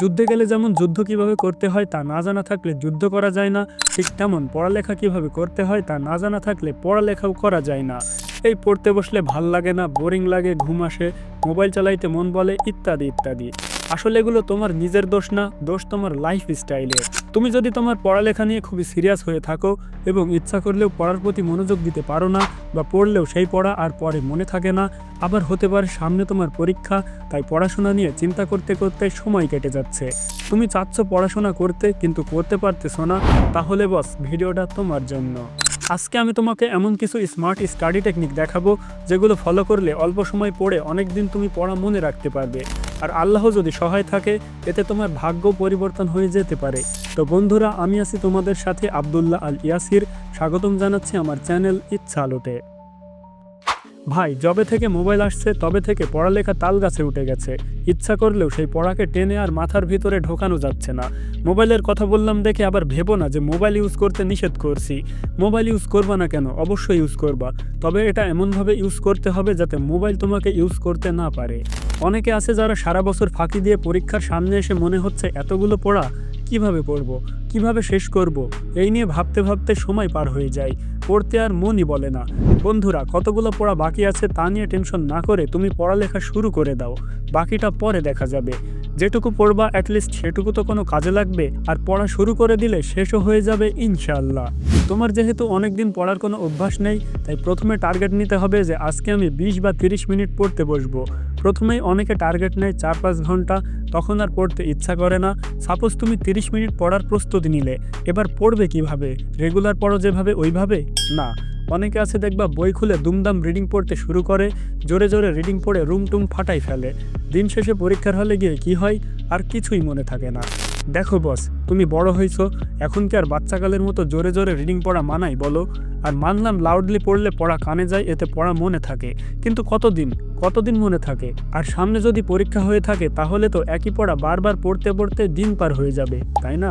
যুদ্ধে গেলে যেমন যুদ্ধ কীভাবে করতে হয় তা না জানা থাকলে যুদ্ধ করা যায় না, ঠিক তেমন পড়ালেখা কীভাবে করতে হয় তা না জানা থাকলে পড়ালেখাও করা যায় না। এই পড়তে বসলে ভালো লাগে না, বোরিং লাগে, ঘুম আসে, মোবাইল চালাইতে মন বলে, ইত্যাদি ইত্যাদি। আসলে এগুলো তোমার নিজের দোষ না, দোষ তোমার লাইফ স্টাইলের তুমি যদি তোমার পড়ালেখা নিয়ে খুবই সিরিয়াস হয়ে থাকো এবং ইচ্ছা করলেও পড়ার প্রতি মনোযোগ দিতে পারো না বা পড়লেও সেই পড়া আর পরে মনে থাকে না, আবার হতে পারে সামনে তোমার পরীক্ষা, তাই পড়াশোনা নিয়ে চিন্তা করতে করতে সময় কেটে যাচ্ছে। তুমি চাচ্ছ পড়াশোনা করতে কিন্তু করতে পারতেছো না, তাহলে বস, ভিডিওটা তোমার জন্য। আজকে আমি তোমাকে এমন কিছু স্মার্ট স্টাডি টেকনিক দেখাবো, যেগুলো ফলো করলে অল্প সময় পড়ে অনেক দিন তুমি পড়া মনে রাখতে পারবে। আর আল্লাহ যদি সহায় থাকে, এতে তোমার ভাগ্য পরিবর্তন হয়ে যেতে পারে। তো বন্ধুরা, আমি আছি তোমাদের সাথে আবদুল্লাহ আল ইয়াসির স্বাগতম জানাচ্ছি আমার চ্যানেল ইচ্ছা আলোতে। ভাই, যবে থেকে মোবাইল আসছে, তবে থেকে পড়ালেখা তাল গাছে উঠে গেছে। ইচ্ছা করলেও সেই পড়াকে টেনে আর মাথার ভিতরে ঢোকানো যাচ্ছে না। মোবাইলের কথা বললাম দেখে আবার ভেবো না যে মোবাইল ইউজ করতে নিষেধ করছি। মোবাইল ইউজ করবা না কেন? অবশ্যই ইউজ করবা। তবে এটা এমনভাবে ইউজ করতে হবে যাতে মোবাইল তোমাকে ইউজ করতে না পারে। অনেকে আছে যারা সারা বছর ফাঁকি দিয়ে পরীক্ষার সামনে এসে মনে হচ্ছে, এতগুলো পড়া? কীভাবে পড়ব? কীভাবে শেষ করব? এই নিয়ে ভাবতে ভাবতে সময় পার হয়ে যায়। পড়তে আর মনই বলে না। বন্ধুরা, কতগুলো পড়া বাকি আছে তা নিয়ে টেনশন না করে তুমি পড়ালেখা শুরু করে দাও। বাকিটা পরে দেখা যাবে। যেটুকু পড়বা অ্যাটলিস্ট সেটুকু তো কোনো কাজে লাগবে, আর পড়া শুরু করে দিলে শেষও হয়ে যাবে ইনশাল্লাহ তোমার যেহেতু অনেক দিন পড়ার কোনো অভ্যাস নেই, তাই প্রথমে টার্গেট নিতে হবে যে আজকে আমি বিশ বা তিরিশ মিনিট পড়তে বসবো। প্রথমেই অনেকে টার্গেট নেয় চার পাঁচ ঘণ্টা, তখন আর পড়তে ইচ্ছা করে না। সাপোজ তুমি তিরিশ মিনিট পড়ার প্রস্তুতি নিলে, এবার পড়বে কীভাবে? রেগুলার পড়ো যেভাবে, ওইভাবে? না। অনেকে আছে দেখবা বই খুলে দুমদাম রিডিং পড়তে শুরু করে, জোরে জোরে রিডিং পড়ে রুম টুম ফাটাই ফেলে। দিন শেষে পরীক্ষার হলে গিয়ে কি হয়? আর কিছুই মনে থাকে না। দেখো বস তুমি বড় হয়েছো, এখন কি আর বাচ্চাকালের মতো জোরে জোরে রিডিং পড়া মানাই বলো? আর মানলাম লাউডলি পড়লে পড়া কানে যায়, এতে পড়া মনে থাকে। কিন্তু কতদিন? কতদিন মনে থাকে? আর সামনে যদি পরীক্ষা হয়ে থাকে, তাহলে তো একই পড়া বারবার পড়তে পড়তে দিন পার হয়ে যাবে, তাই না?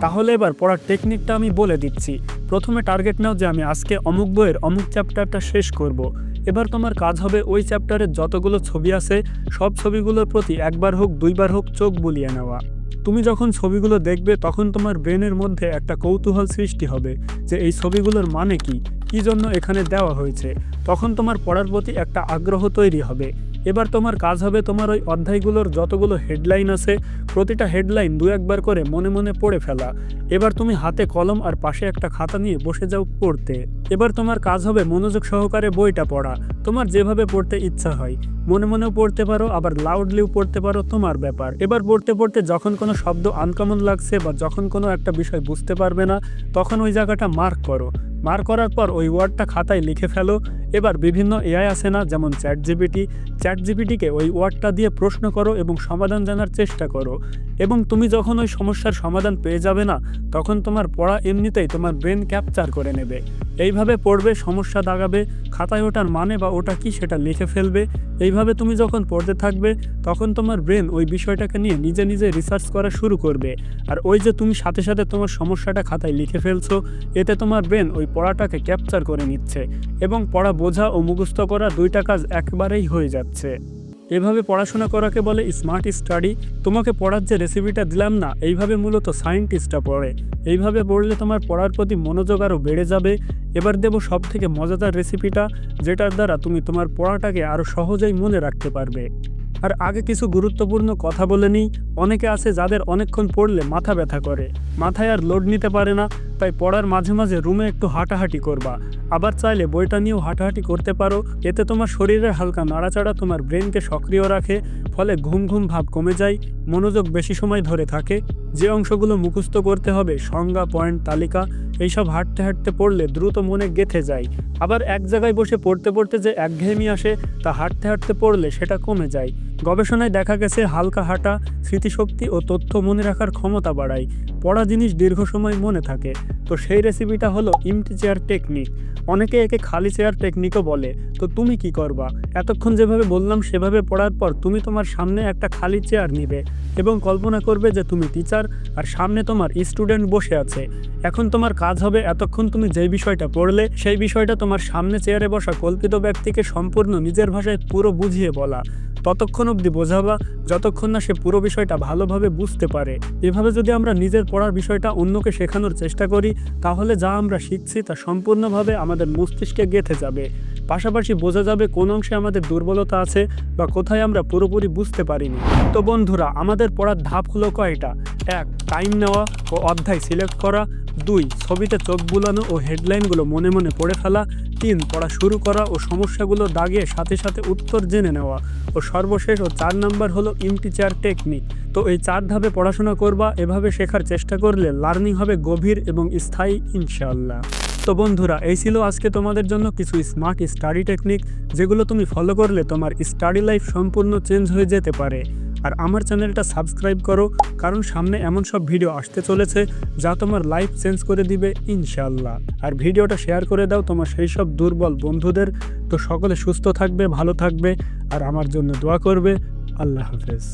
তাহলে এবার পড়ার টেকনিকটা আমি বলে দিচ্ছি। প্রথমে টার্গেট নাও যে আমি আজকে অমুক বইয়ের অমুক চ্যাপ্টারটা শেষ করব। এবার তোমার কাজ হবে ওই চ্যাপ্টারের যতগুলো ছবি আছে, সব ছবিগুলোর প্রতি একবার হোক, দুইবার হোক চোখ বুলিয়ে নেওয়া। তুমি যখন ছবিগুলো দেখবে, তখন তোমার ব্রেনের মধ্যে একটা কৌতূহল সৃষ্টি হবে যে এই ছবিগুলোর মানে কি? কী জন্য এখানে দেওয়া হয়েছে? তখন তোমার পড়ার প্রতি একটা আগ্রহ তৈরি হবে। এবার তোমার কাজ হবে তোমার ওই অধ্যায়গুলোর যতগুলো হেডলাইন আছে, প্রতিটা হেডলাইন দু একবার করে মনে মনে পড়ে ফেলা। এবার তুমি হাতে কলম আর পাশে একটা খাতা নিয়ে বসে যাও পড়তে। এবার তোমার কাজ হবে মনোযোগ সহকারে বইটা পড়া। তোমার যেভাবে পড়তে ইচ্ছা হয়। মনে মনেও পড়তে পারো, আবার লাউডলিও পড়তে পারো তোমার ব্যাপার। এবার পড়তে পড়তে যখন কোনো শব্দ আনকমন লাগছে বা যখন কোনো একটা বিষয় বুঝতে পারবে না, তখন ওই জায়গাটা মার্ক করো। মার্ক করার পর ওই ওয়ার্ডটা খাতায় লিখে ফেলো। এবার বিভিন্ন এআই আছে না, যেমন চ্যাট জিপিটি চ্যাট জিপিটিকে ওই ওয়ার্ডটা দিয়ে প্রশ্ন করো এবং সমাধান জানার চেষ্টা করো। এবং তুমি যখন ওই সমস্যার সমাধান পেয়ে যাবে না, তখন তোমার পড়া এমনিতেই তোমার ব্রেন ক্যাপচার করে নেবে। এইভাবে পড়বে, সমস্যা দাগাবে, খাতায় ওটার মানে বা ওটা কি সেটা লিখে ফেলবে। এইভাবে তুমি যখন পড়তে থাকবে, তখন তোমার ব্রেন ওই বিষয়টাকে নিয়ে নিজে নিজে রিসার্চ করা শুরু করবে। আর ওই যে তুমি সাথে সাথে তোমার সমস্যাটা খাতায় লিখে ফেলছো, এতে তোমার ব্রেন ওই পড়াটাকে ক্যাপচার করে নিচ্ছে। এবং পড়া বোঝা ও মুখস্থ করা দুইটা কাজ একবারেই হয়ে যাচ্ছে। এভাবে পড়াশোনা করাকে বলে স্মার্ট স্টাডি তোমাকে পড়ার যে রেসিপিটা দিলাম না, এইভাবে মূলত সায়েন্টিস্টরা পড়ে। এইভাবে পড়লে তোমার পড়ার প্রতি মনোযোগ আরও বেড়ে যাবে। এবার দেব সব থেকে মজাদার রেসিপিটা যেটার দ্বারা তুমি তোমার পড়াটাকে আরও সহজেই মনে রাখতে পারবে। আর আগে কিছু গুরুত্বপূর্ণ কথা বলে নিই। অনেকে আছে যাদের অনেকক্ষণ পড়লে মাথা ব্যথা করে। মাথায় আর লোড নিতে পারে না। তাই পড়ার মাঝে মাঝে রুমে একটু হাঁটাহাঁটি করবা। আবার চাইলে বইটা নিয়েও হাঁটাহাঁটি করতে পারো। এতে তোমার শরীরের হালকা নাড়াচাড়া তোমার ব্রেনকে সক্রিয় রাখে, ফলে ঘুম ঘুম ভাব কমে যায়, মনোযোগ বেশি সময় ধরে থাকে। যে অংশগুলো মুখস্থ করতে হবে, সংজ্ঞা, পয়েন্ট, তালিকা, এইসব হাঁটতে হাঁটতে পড়লে দ্রুত মনে গেথে যায়। আবার এক জায়গায় বসে পড়তে পড়তে যে একঘেয়েমি আসে, তা হাঁটতে হাঁটতে পড়লে সেটা কমে যায়। গবেষণায় দেখা গেছে, হালকা হাঁটা, স্মৃতিশক্তি ও তথ্য মনে রাখার ক্ষমতা বাড়ায়। পড়া জিনিস দীর্ঘ সময় মনে থাকে। তো সেই রেসিপিটা হলো ইমটি চেয়ার টেকনিক। অনেকে একে খালি চেয়ার টেকনিকও বলে। তো তুমি কি করবা? এতক্ষণ যেভাবে বললাম, সেভাবে পড়ার পর তুমি তোমার সামনে একটা খালি চেয়ার নিবে এবং কল্পনা করবে যে তুমি টিচার আর সামনে তোমার স্টুডেন্ট বসে আছে। এখন তোমার কাজ হবে এতক্ষণ তুমি যেই বিষয়টা পড়লে, সেই বিষয়টা তোমার সামনে চেয়ারে বসা কল্পিত ব্যক্তিকে সম্পূর্ণ নিজের ভাষায় পুরো বুঝিয়ে বলা। ততক্ষণ অবধি বোঝাবা যতক্ষণ না সে পুরো বিষয়টা ভালোভাবে বুঝতে পারে। এভাবে যদি আমরা নিজের পড়ার বিষয়টা অন্যকে শেখানোর চেষ্টা করি, তাহলে যা আমরা শিখছি তা সম্পূর্ণভাবে আমাদের মস্তিষ্কে গেঁথে যাবে। পাশাপাশি বোঝা যাবে কোন অংশে আমাদের দুর্বলতা আছে বা কোথায় আমরা পুরোপুরি বুঝতে পারিনি। তো বন্ধুরা, আমাদের পড়ার ধাপ হলো কয়টা? এক টাইম নেওয়া ও অধ্যায় সিলেক্ট করা। দুই, ছবিতে চোখ বুলানো ও হেডলাইনগুলো মনে মনে পড়ে ফেলা। তিন, পড়া শুরু করা ও সমস্যাগুলো দাগিয়ে সাথে সাথে উত্তর জেনে নেওয়া। ও সর্বশেষ ও চার নাম্বার হলো ইমটিচার টেকনিক তো এই চার ধাপে পড়াশোনা করবা, এভাবে শেখার চেষ্টা করলে লার্নিং হবে গভীর এবং স্থায়ী, ইনশাআল্লাহ। তো বন্ধুরা, এই ছিল আজকে তোমাদের জন্য কিছু স্মার্ট স্টাডি টেকনিক যেগুলো তুমি ফলো করলে তোমার স্টাডি লাইফ সম্পূর্ণ চেঞ্জ হয়ে যেতে পারে। আর আমার চ্যানেলটা সাবস্ক্রাইব করো, কারণ সামনে এমন সব ভিডিও আসতে চলেছে যা তোমার লাইফ চেঞ্জ করে দিবে ইনশাল্লাহ আর ভিডিওটা শেয়ার করে দাও তোমার সেই সব দুর্বল বন্ধুদের। তো সকলে সুস্থ থাকবে, ভালো থাকবে, আর আমার জন্য দোয়া করবে। আল্লাহ হাফেজ।